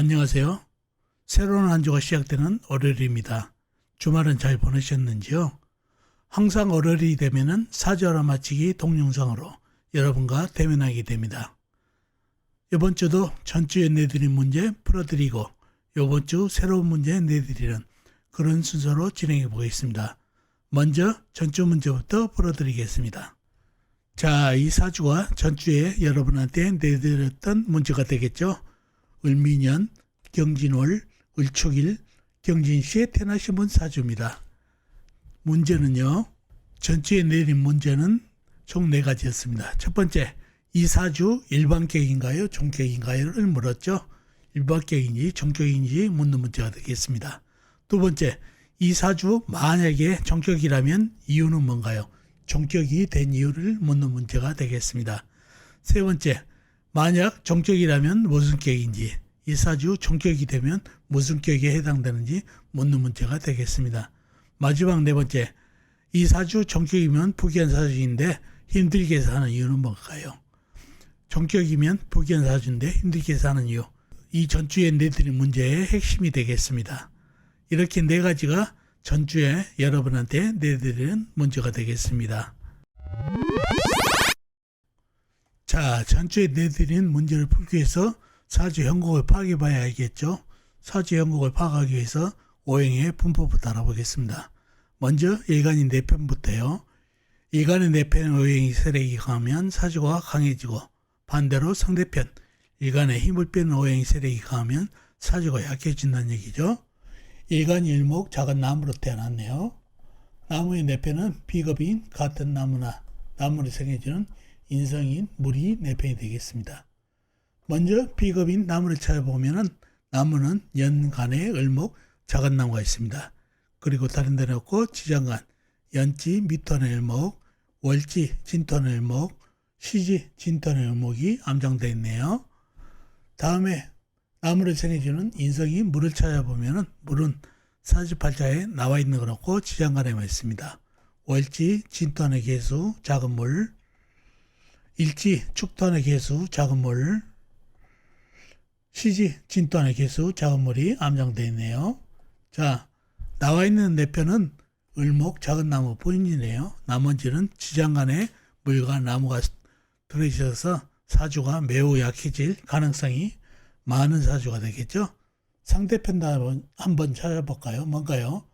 안녕하세요. 새로운 한 주가 시작되는 월요일입니다. 주말은 잘 보내셨는지요? 항상 월요일이 되면은 사주하라 마치기 동영상으로 여러분과 대면하게 됩니다. 이번 주도 전주에 내드린 문제 풀어드리고 이번 주 새로운 문제 내드리는 그런 순서로 진행해 보겠습니다. 먼저 전주 문제부터 풀어드리겠습니다. 자, 이 사주가 전주에 여러분한테 내드렸던 문제가 되겠죠. 을미년, 경진월, 을초일, 경진시에 태어나신 분 사주입니다. 문제는요. 전주에 내린 문제는 총 네 가지였습니다. 첫 번째, 이 사주 일반격인가요? 종격인가요?를 물었죠. 일반격인지 종격인지 묻는 문제가 되겠습니다. 두 번째, 이 사주 만약에 종격이라면 이유는 뭔가요? 종격이 된 이유를 묻는 문제가 되겠습니다. 세 번째, 만약 종격이라면 무슨 격인지, 이 사주 종격이 되면 무슨 격에 해당되는지 묻는 문제가 되겠습니다. 마지막 네 번째, 이 사주 종격이면 부귀한 사주인데 힘들게 사는 이유는 뭘까요? 종격이면 부귀한 사주인데 힘들게 사는 이유. 이 전주에 내드린 문제의 핵심이 되겠습니다. 이렇게 네 가지가 전주에 여러분한테 내드리는 문제가 되겠습니다. 자, 전주에 내드린 문제를 풀기 위해서 사주 형국을 파악해 봐야 알겠죠? 사주 형국을 파악하기 위해서 오행의 분포부터 알아보겠습니다. 먼저 일간인 네 편부터요. 일간의 네편 오행이 세력이 강하면 사주가 강해지고 반대로 상대편 일간의 힘을 빼는 오행이 세력이 강하면 사주가 약해진다는 얘기죠. 일간 일목 작은 나무로 태어났네요. 나무의 네 편은 비겁인 같은 나무나 나무로 생겨지는 인성인 물이 네 편이 되겠습니다. 먼저 비겁인 나무를 찾아보면은 나무는 연간에 을목 작은 나무가 있습니다. 그리고 다른 데는 없고 지장간 연지 미터의 을목 월지 진터의 을목 시지 진터의 을목이 암장되어 있네요. 다음에 나무를 생해주는 인성이 물을 찾아보면은 물은 사주팔자에 나와 있는 건 없고 지장간에만 있습니다. 월지 진토안의 개수 작은 물 일지 축토안의 개수 작은 물 시지 진토안의 개수 작은 물이 암장되어 있네요. 자 나와 있는 네 편은 을목 작은 나무 뿐이네요. 나머지는 지장간에 물과 나무가 들어있어서 사주가 매우 약해질 가능성이 많은 사주가 되겠죠. 상대편 한번, 한번 찾아볼까요? 뭔가요?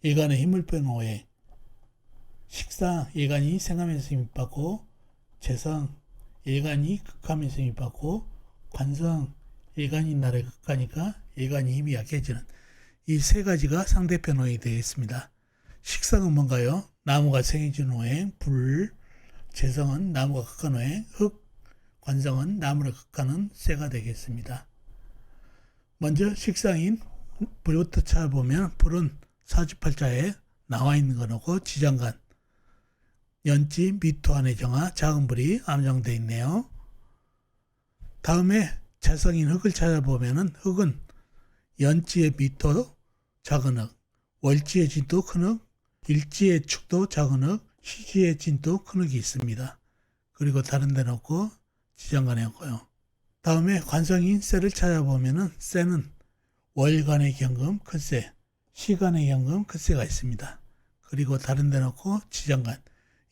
일간의 힘을 오해. 식상, 일간이 생하면서 힘받고, 재성, 일간이 극하면서 힘받고, 관성, 일간이 나를 극하니까 일간이 힘이 약해지는 이 세 가지가 상대편 오행이 되겠습니다. 식상은 뭔가요? 나무가 생해주는 오행, 불, 재성은 나무가 극한 오행, 흙, 관성은 나무를 극하는 쇠가 되겠습니다. 먼저 식상인 불부터 찾아보면 불은 사주팔자에 나와 있는 거고 지장간 연지 미토 안의 정화 작은 불이 암정되어 있네요. 다음에 재성인 흙을 찾아보면은 흙은 연지의 미토 작은 흙, 월지의 진토 큰 흙, 일지의 축도 작은 흙, 시지의 진토 큰 흙이 있습니다. 그리고 다른 데는 없고 지장간에 없고요. 다음에 관성인 쇠를 찾아보면은 쇠는 월간의 경금 큰쇠, 시간의 경금 큰쇠가 있습니다. 그리고 다른 데 놓고 지장간,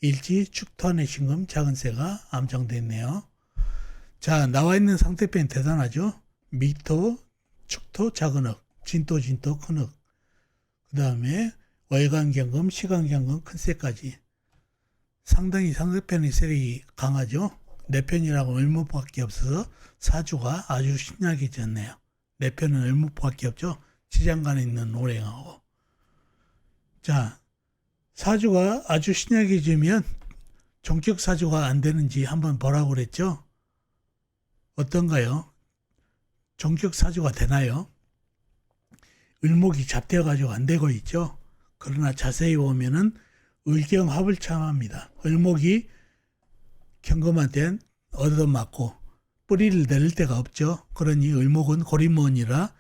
일지 축토안의 신금 작은 쇠가 암정되어 있네요. 자, 나와 있는 상태편이 대단하죠? 미토, 축토, 작은 흙, 진토, 진토, 큰 흙. 그 다음에 월간 경금, 시간 경금, 큰 쇠까지. 상당히 상대편의 세력이 강하죠? 내 편이라고 을목밖에 없어서 사주가 아주 신약해졌네요. 내 편은 을목밖에 없죠. 지장간에 있는 오행하고. 자, 사주가 아주 신약해지면 종격 사주가 안 되는지 한번 보라고 그랬죠. 어떤가요? 종격 사주가 되나요? 을목이 잡되어 가지고 안 되고 있죠. 그러나 자세히 보면은 을경합을 참합니다. 을목이 경금한테 얻어맞고 뿌리를 내릴 데가 없죠. 그러니 을목은 고리문이라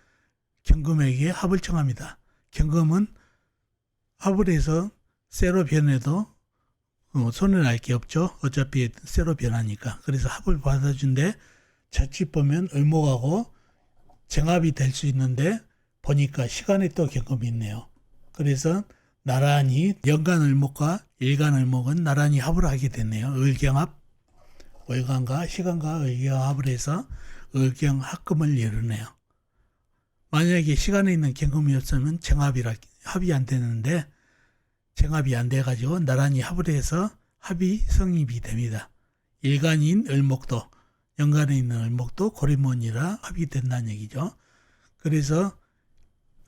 경금에게 합을 청합니다. 경금은 합을 해서 쇠로 변해도 어, 알게 없죠. 어차피 쇠로 변하니까. 그래서 합을 받아준데 자칫 보면 을목하고 정합이 될 수 있는데 보니까 시간에 또 경험이 있네요. 그래서 나란히 연간 을목과 일간 을목은 나란히 합을 하게 됐네요. 을경합, 월간과 시간과 을경합을 해서 을경합금을 이루네요. 만약에 시간에 있는 경금이었으면 정합이라 합이 안 되는데 정합이 안 돼가지고 나란히 합을 해서 합이 성립이 됩니다. 일간인 을목도 연간에 있는 을목도 고리몬이라 합이 된다는 얘기죠. 그래서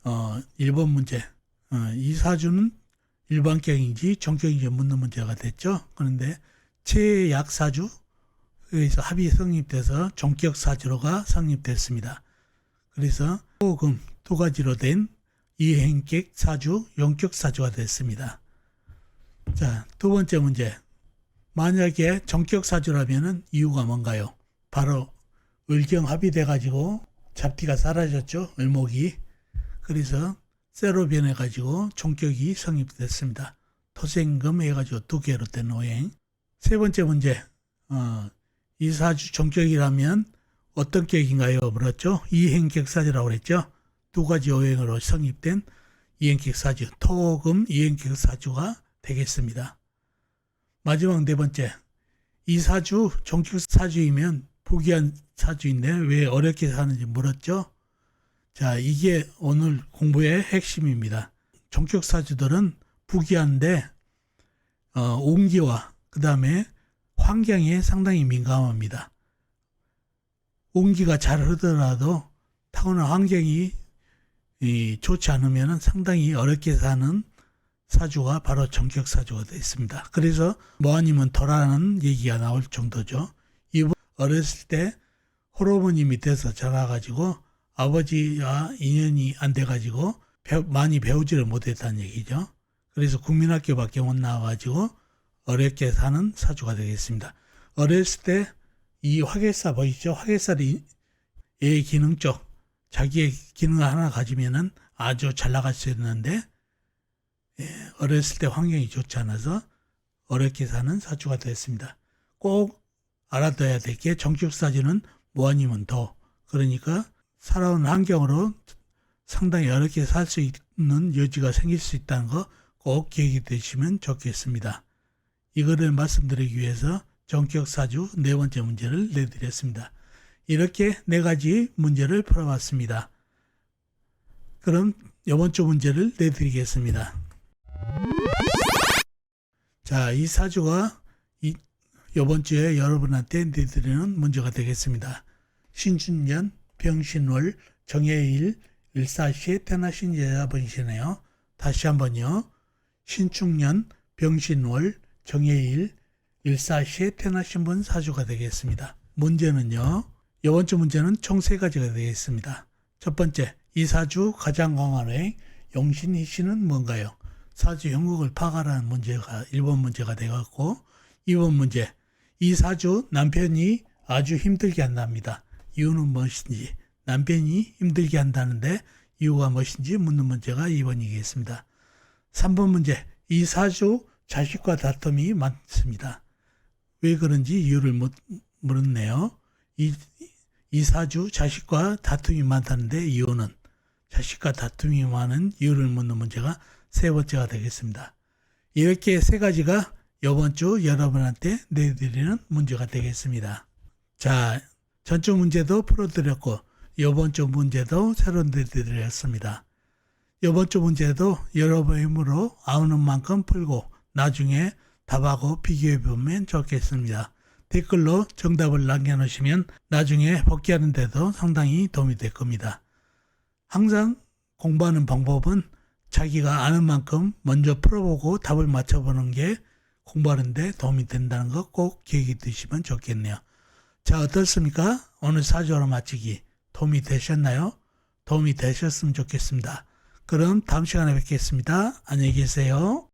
어 1번 문제 어, 이 사주는 일반격인지 정격인지 묻는 문제가 됐죠. 그런데 최약 사주 그래서 합이 성립돼서 종격 사주로가 성립됐습니다. 그래서 호금 두 가지로 된 이행격 사주, 용격 사주가 됐습니다. 자, 두 번째 문제. 만약에 정격 사주라면은 이유가 뭔가요? 바로 을경 합의돼 가지고 잡티가 사라졌죠. 을목이. 그래서 쇠로 변해 가지고 종격이 성립됐습니다. 토생금 해 가지고 두 개로 된 오행. 세 번째 문제. 어, 이 사주 종격이라면 어떤 격인가요? 물었죠. 이행격 사주라고 그랬죠. 두 가지 오행으로 성립된 이행격 사주, 토금 이행격 사주가 되겠습니다. 마지막 네 번째. 이 사주 종격 사주이면 포기한 사주인데 왜 어렵게 사는지 물었죠. 자, 이게 오늘 공부의 핵심입니다. 종격 사주들은 부기한데 어, 온기와 그 다음에 환경에 상당히 민감합니다. 온기가 잘 흐르더라도 타고난 환경이 이, 좋지 않으면 상당히 어렵게 사는 사주가 바로 정격 사주가 되어 있습니다. 그래서 뭐아니면 더라는 얘기가 나올 정도죠. 이분 어렸을 때 호르몬이 돼서 자라가지고 아버지와 인연이 안 돼가지고 배- 많이 배우지를 못했다는 얘기죠. 그래서 국민학교밖에 못 나와가지고 어렵게 사는 사주가 되겠습니다. 어렸을 때 이 화개살 보이죠? 화개살이 의 기능 쪽 자기의 기능을 하나 가지면은 아주 잘 나갈 수 있는데 예, 어렸을 때 환경이 좋지 않아서 어렵게 사는 사주가 됐습니다. 꼭 알아둬야 될 게 정격 사주는 뭐 아니면 더 그러니까 살아온 환경으로 상당히 어렵게 살 수 있는 여지가 생길 수 있다는 거 꼭 기억해 두시면 좋겠습니다. 이거를 말씀드리기 위해서 정격 사주 네 번째 문제를 내드렸습니다. 이렇게 네 가지 문제를 풀어봤습니다. 그럼 이번 주 문제를 내드리겠습니다. 자, 이 사주가 이, 이번 주에 여러분한테 내드리는 문제가 되겠습니다. 신춘년, 병신월, 정해일, 일사시에 태어나신 여자분이시네요. 다시 한번요. 신축년, 병신월, 정해일, 일사시에 태어나신 분 사주가 되겠습니다. 문제는요. 이번 주 문제는 총 세 가지가 되겠습니다. 첫 번째, 이 사주 가장 강한 행 용신이시는 뭔가요? 사주 형국을 파가라는 문제가 1번 문제가 되었고 2번 문제, 이 사주 남편이 아주 힘들게 한답니다. 이유는 무엇인지 남편이 힘들게 한다는데 이유가 무엇인지 묻는 문제가 2번이겠습니다. 3번 문제, 이 사주 자식과 다툼이 많습니다. 왜 그런지 이유를 못 물었네요. 이, 이 사주 자식과 다툼이 많다는데 이유는 자식과 다툼이 많은 이유를 묻는 문제가 세 번째가 되겠습니다. 이렇게 세 가지가 이번 주 여러분한테 내드리는 문제가 되겠습니다. 자, 전주 문제도 풀어드렸고 이번 주 문제도 새로 내드렸습니다. 이번 주 문제도 여러분의 힘으로 아우는 만큼 풀고 나중에 답하고 비교해 보면 좋겠습니다. 댓글로 정답을 남겨놓으시면 나중에 복귀하는 데도 상당히 도움이 될 겁니다. 항상 공부하는 방법은 자기가 아는 만큼 먼저 풀어보고 답을 맞춰보는 게 공부하는데 도움이 된다는 거 꼭 기억해 두시면 좋겠네요. 자, 어떻습니까? 오늘 사주로 마치기 도움이 되셨나요? 도움이 되셨으면 좋겠습니다. 그럼 다음 시간에 뵙겠습니다. 안녕히 계세요.